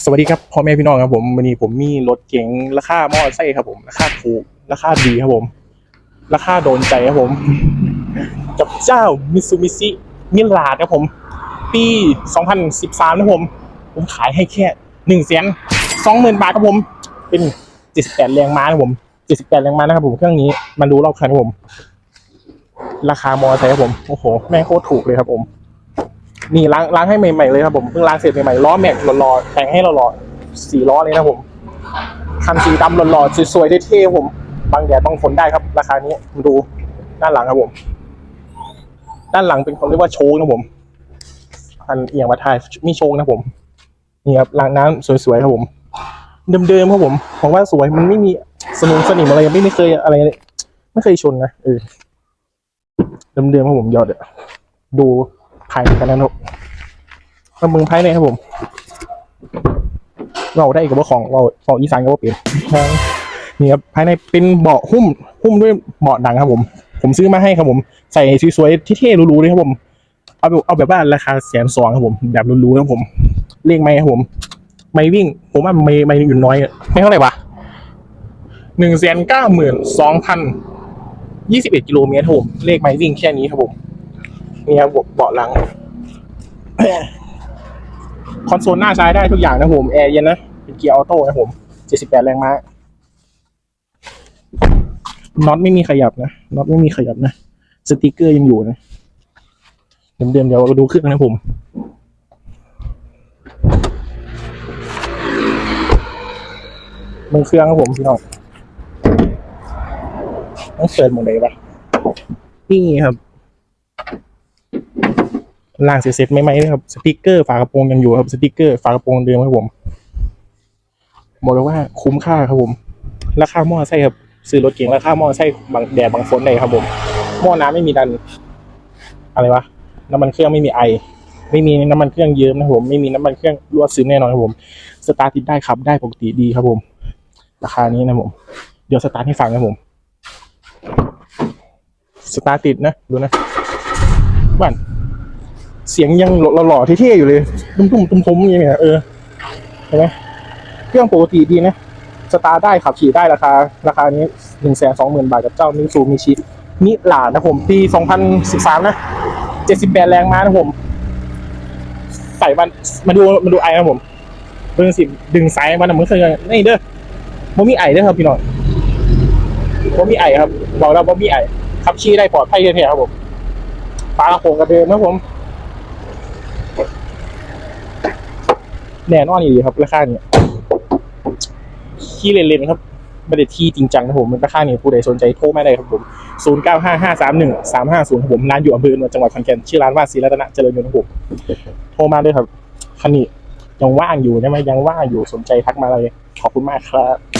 สวัสดีครับพ่อแม่พี่น้องครับผมวันนี้ผมมีรถเก๋งราคามอไซค์ครับผม ราคาถูกราคาดีครับผม ราคาโดนใจครับผม กับเจ้ามิซูบิชิมิลาดครับผม ปี 2013นะครับผม ผมขายให้แค่หนึ่งแสนสองหมื่นบาทครับผม เป็น 78 แรงม้านะครับผม 78 แรงม้านะครับผมเครื่องนี้มันดูรอบคันครับผม ราคามอไซค์ครับผมโอ้โหแม่งโคตรถูกเลยครับผม นี่ล้างล้างให้ใหม่ๆเลยครับผมเพิ่งล้างเสร็จใหม่ๆล้อแม็กหล่อๆแต่งให้หล่อๆสีล้อเลยนะผมคันสีดำหล่อๆสวยๆเท่ๆผมบางแดดบางฝนได้ครับราคานี้มาดูด้านหลังครับผม ด้านหลังเป็นเขาเรียกว่าโชว์นะผมอันเอียงมาทายมีโชว์นะผมนี่ครับล้างน้ำสวยๆครับผม เดิมๆครับผมผมว่าสวยมันไม่มีสนุนสนิมอะไรไม่ไม่เคยอะไรเลยไม่เคยชนนะเออเดิมๆครับผมยอดอะดูภาย ในกันนะครับมาเมืองภายในครับผมเราได้กับว่าของเราของอีสานก็ว่าเปลี่ยนนี่ครับภายในเป็นเบาะหุ้มหุ้มด้วยเบาะหนังครับผม ผมซื้อมาให้ครับผม ใส่สวยๆที่เท่รู้ๆเลยครับผม เอาแบบเอาแบบว่าราคาแสนสองครับผม แบบรู้ๆครับผมเลขไม่ครับผม ไม่วิ่ง ผมว่าไม่ไม่อยู่น้อยไม่เท่าไหร่วะหนึ่งแสนเก้าหมื่นสองพันยี่สิบเอ็ดกิโลเมตรครับผมเลขไม่วิ่งแค่นี้ครับผม นี่ครับเบาะหลัง คอนโซลหน้าใช้ได้ทุกอย่างนะผม แอร์เย็นนะ เป็นเกียร์ออโต้นะผม78แรงม้าน็อตไม่มีขยับนะน็อตไม่มีขยับนะ สติกเกอร์ยังอยู่นะเดิมๆเดี๋ยวเราดูเครื่องนะผมมือเครื่องครับผมพี่น้องต้องเปิดหมดเลยปะนี่ครับ ล่างเสร็จๆไม่ไหมนะครับสติกเกอร์ฝากระโปรงยังอยู่ครับสติกเกอร์ฝากระโปรงเดิมครับผมบอกเลยว่าคุ้มค่าครับผม ราคาหม้อไส้ครับซื้อรถเก๋งราคาหม้อไส้บางแดดบางฝนได้ครับผมหม้อน้ำไม่มีดัน อะไรวะน้ำมันเครื่องไม่มีไอ ไม่มีน้ำมันเครื่องเยิ้มนะครับผมไม่มีน้ำมันเครื่องรั่วซึมแน่นอนครับผมสตาร์ทติดได้ขับได้ปกติดีครับผม ราคานี้นะผม เดี๋ยวสตาร์ทให้ฟังนะผมสตาร์ทติดนะดูนะบ้าน เสียงยังหล่อๆเท่ๆอยู่เลย ตุ้มๆตุ้มๆอย่างเงี้ยเออเห็นไหมเครื่องปกติดีนะสตาร์ได้ขับขี่ได้ราคา ราคานี้หนึ่งแสนสองหมื่นบาทกับเจ้ามิซูมิชิมิลาดนะผม ปีสองพันสิบสามนะเจ็ดสิบแปดแรงม้านะผม ใส่มันมาดูมาดูไอนะผมเบอร์สิบดึงสายมันนะมึงเคยนี่เด้อบ่มีไอเด้อครับพี่น้องบ่มีไอครับ บอกแล้วบ่มีไอขับขี่ได้ปลอดภัยแท้ๆครับผมฝากระโปรงกระเดิมนะผม แน่นอนอยู่ดีครับ ราคาเนี่ยขี้เล่นๆครับไม่ได้ที่จริงจังนะผมราคาเนี่ยผู้ใดสนใจโทรมาได้ครับผม 0 9 5 5 3 1 3 5 0ครับผมร้านอยู่อำเภอเมืองจังหวัดขอนแก่นชื่อร้านว่าศรีรัตนะเจริญยนต์ครับผมโทรมาด้วยครับคันนี้ยังว่างอยู่ใช่ไหมยังว่างอยู่สนใจทักมาเลยขอบคุณมากครับ